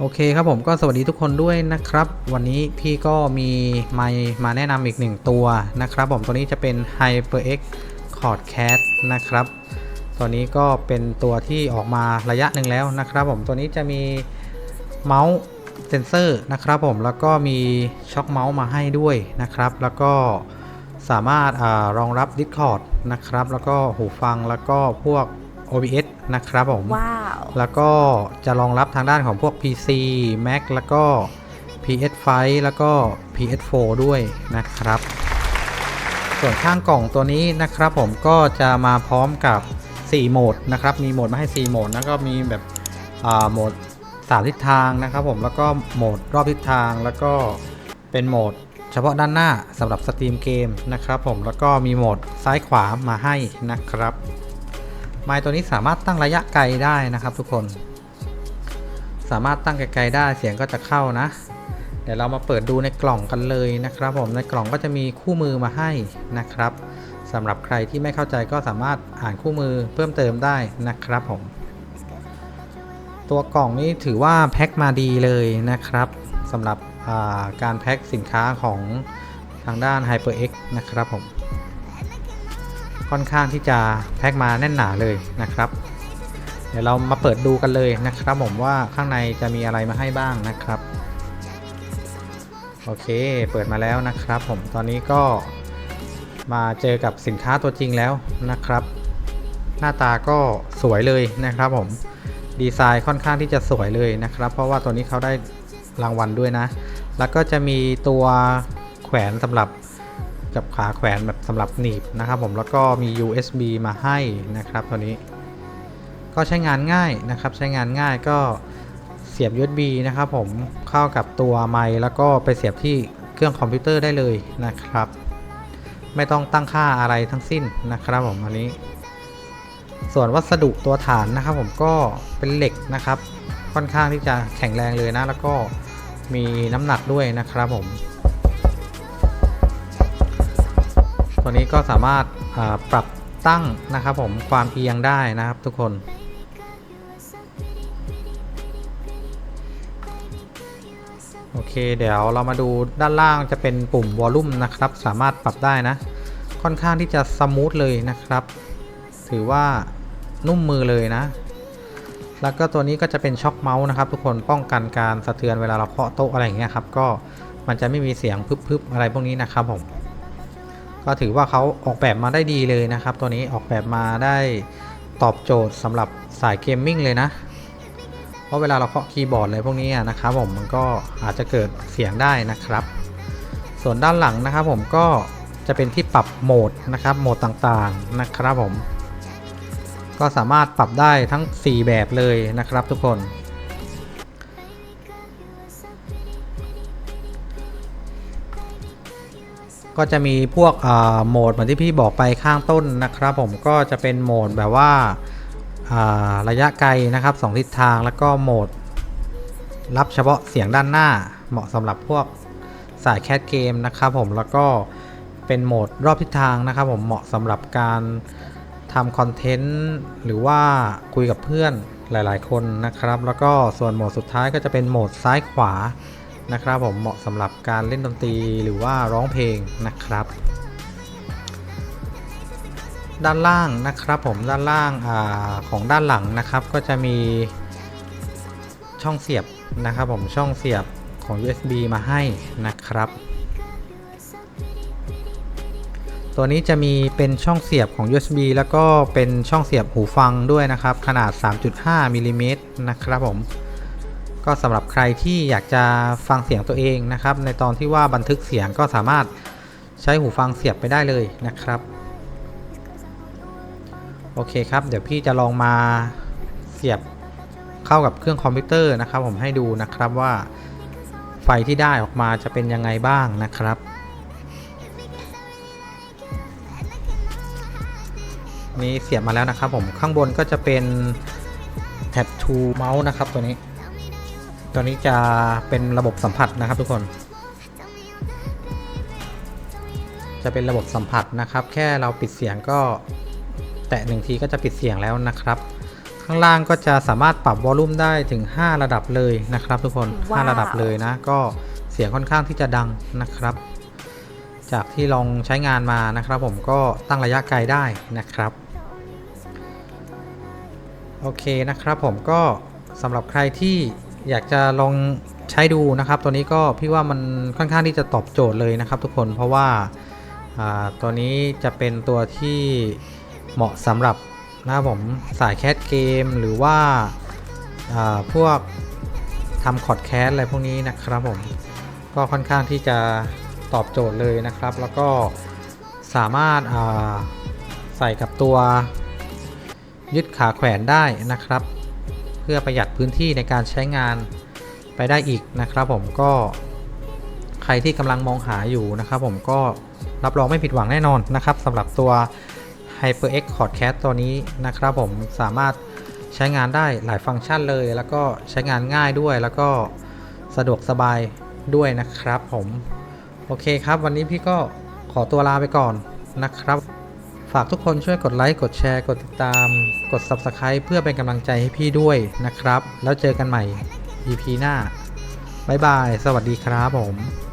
โอเคครับผมก็สวัสดีทุกคนด้วยนะครับ วันนี้พี่ก็มีไมมาแนะนำอีกหนึ่งตัวนะครับผมตัวนี้จะเป็น HyperX Cordcat นะครับตัวนี้ก็เป็นตัวที่ออกมาระยะหนึ่งแล้วนะครับผมตัวนี้จะมีเมาส์เซนเซอร์นะครับผมแล้วก็มีช็อคเมาส์มาให้ด้วยนะครับ แล้วก็สามารถอารองรับ Discord นะครับ แล้วก็หูฟังแล้วก็พวก OBS นะครับผม ว้าว แล้วก็จะรองรับทางด้านของพวก PC Mac แล้วก็ PS5 แล้วก็ PS4 ด้วยนะครับ ส่วนข้างกล่องตัวนี้นะครับผมก็จะมาพร้อมกับ 4 โหมดนะครับ มีโหมดมาให้ 4 โหมดแล้วก็มีแบบอ่าโหมด3ทิศทางนะครับผมแล้วก็โหมดรอบทิศทางแล้วก็เป็นโหมดเฉพาะด้านหน้าสำหรับสตรีมเกมนะครับผมแล้วก็มีโหมดซ้ายขวามาให้นะครับ ไมค์ตัวนี้สามารถตั้งระยะไกลได้นะครับ ทุกคน สามารถตั้งไกลๆได้เสียงก็จะเข้านะ เดี๋ยวเรามาเปิดดูในกล่องกันเลยนะครับ ผมในกล่องก็จะมีคู่มือมาให้นะครับสำหรับใครที่ไม่เข้าใจก็สามารถอ่านคู่มือเพิ่มเติมได้นะครับผม ตัวกล่องนี้ถือว่าแพ็คมาดีเลยนะครับสำหรับาการแพ็คสินค้าของทางด้าน HyperX นะครับผม ค่อนข้างที่จะแพ็คมาแน่นหนาเลยนะครับ เดี๋ยวเรามาเปิดดูกันเลยนะครับผมว่าข้างในจะมีอะไรมาให้บ้างนะครับ โอเค เปิดมาแล้วนะครับ ผมตอนนี้ก็มาเจอกับสินค้าตัวจริงแล้วนะครับ หน้าตาก็สวยเลยนะครับผมดีไซน์ค่อนข้างที่จะสวยเลยนะครับ เพราะว่าตัวนี้เขาได้รางวัลด้วยนะ แล้วก็จะมีตัวแขวนสำหรับ กับขาแขวนแบบสำหรับหนีบนะครับผมแล้วก็มี USB มาให้นะครับตัวนี้ ก็ใช้งานง่ายนะครับ ใช้งานง่ายก็เสียบ USB นะครับผมเข้ากับตัวไมค์แล้วก็ไปเสียบที่เครื่องคอมพิวเตอร์ได้เลยนะครับ ไม่ต้องตั้งค่าอะไรทั้งสิ้นนะครับผมอันนี้ ส่วนวัสดุตัวฐานนะครับผมก็เป็นเหล็กนะครับ ค่อนข้างที่จะแข็งแรงเลยนะ แล้วก็มีน้ำหนักด้วยนะครับผม ตัวนี้ก็สามารถาปรับตั้งนะครับผมความเอียงได้นะครับทุกคนโอเคเดี๋ยวเรามาดูด้านล่างจะเป็นปุ่มวอลลุ่มนะครับ สามารถปรับได้นะ ค่อนข้างที่จะสมูทเลยนะครับ ถือว่านุ่มมือเลยนะ แล้วก็ตัวนี้ก็จะเป็นช็อคเมาส์นะครับ ทุกคนป้องกันการสะเทือนเวลาเราเคาะโต๊ะอะไรอย่างเงี้ยครับ ก็มันจะไม่มีเสียงพึบๆอะไรพวกนี้นะครับผม ก็ถือว่าเขาออกแบบมาได้ดีเลยนะครับ ตัวนี้ออกแบบมาได้ตอบโจทย์สำหรับสายเกมมิ่งเลยนะ เพราะเวลาเราเคาะคีย์บอร์ดอะไรพวกนี้นะครับผมมันก็อาจจะเกิดเสียงได้นะครับ ส่วนด้านหลังนะครับผมก็จะเป็นที่ปรับโหมดนะครับโหมดต่างๆนะครับผม ก็สามารถปรับได้ทั้ง 4 แบบเลยนะครับทุกคน ก็จะมีพวกโหมดเหมือนที่พี่บอกไปข้างต้นนะครับ ผมก็จะเป็นโหมดแบบว่าอ่าระยะไกลนะครับ2ทิศทางแล้วก็โหมด รับเฉพาะเสียงด้านหน้า เหมาะสำหรับพวกสายแคสเกมนะครับผมแล้วก็เป็นโหมดรอบทิศทางนะครับผมเหมาะสำหรับการทำคอนเทนต์หรือว่าคุยกับเพื่อนหลาย ๆ คนนะครับ แล้วก็ส่วนโหมดสุดท้ายก็จะเป็นโหมดซ้ายขวา นะครับผมเหมาะสำหรับการเล่นดนตรีหรือว่าร้องเพลงนะครับ ด้านล่างนะครับผมด้านล่างอาของด้านหลังนะครับ ก็จะมีช่องเสียบนะครับผมช่องเสียบของ USB มาให้นะครับ ตัวนี้จะมีเป็นช่องเสียบของ USB แล้วก็เป็นช่องเสียบหูฟังด้วยนะครับ ขนาด 3.5มิลลิเมตรนะครับผม ก็สำหรับใครที่อยากจะฟังเสียงตัวเองนะครับ ในตอนที่ว่าบันทึกเสียงก็สามารถใช้หูฟังเสียบไปได้เลยนะครับ โอเคครับ เดี๋ยวพี่จะลองมาเสียบเข้ากับเครื่องคอมพิวเตอร์นะครับ ผมให้ดูนะครับว่าไฟที่ได้ออกมาจะเป็นยังไงบ้างนะครับ นี่เสียบมาแล้วนะครับผมข้างบนก็จะเป็นแท็บทูเมาส์นะครับตัวนี้ ตัวนี้จะเป็นระบบสัมผัสนะครับทุกคน จะเป็นระบบสัมผัสนะครับ แค่เราปิดเสียงก็แตะหนึ่งทีก็จะปิดเสียงแล้วนะครับ ข้างล่างก็จะสามารถปรับวอลลุ่มได้ถึง 5 ระดับเลยนะครับ ทุกคนว้าว5ระดับเลยนะ ก็เสียงค่อนข้างที่จะดังนะครับ จากที่ลองใช้งานมานะครับ ผมก็ตั้งระยะไกลได้นะครับโอเคนะครับผมก็สำหรับใครที่ อยากจะลองใช้ดูนะครับ ตัวนี้ก็พี่ว่ามันค่อนข้างที่จะตอบโจทย์เลยนะครับ ทุกคนเพราะว่าตัวนี้จะเป็นตัวที่เหมาะสำหรับนะครับผมสายแคสเกมหรือว่าาพวกทำคอร์ดแคสอะไรพวกนี้นะครับผมก็ค่อนข้างที่จะตอบโจทย์เลยนะครับ แล้วก็สามารถาใส่กับตัวยึดขาแขวนได้นะครับ เพื่อประหยัดพื้นที่ในการใช้งานไปได้อีกนะครับผมก็ใครที่กำลังมองหาอยู่นะครับผมก็รับรองไม่ผิดหวังแน่นอนนะครับสำหรับตัว HyperX Cordcast ตัวนี้นะครับผมสามารถใช้งานได้หลายฟังก์ชันเลย แล้วก็ใช้งานง่ายด้วยแล้วก็สะดวกสบายด้วยนะครับผม โอเคครับ วันนี้พี่ก็ขอตัวลาไปก่อนนะครับ ฝากทุกคนช่วยกดไลค์ กดแชร์ กดติดตาม กด Subscribe เพื่อเป็นกำลังใจให้พี่ด้วยนะครับ แล้วเจอกันใหม่ EP หน้า บ๊ายบาย สวัสดีครับผม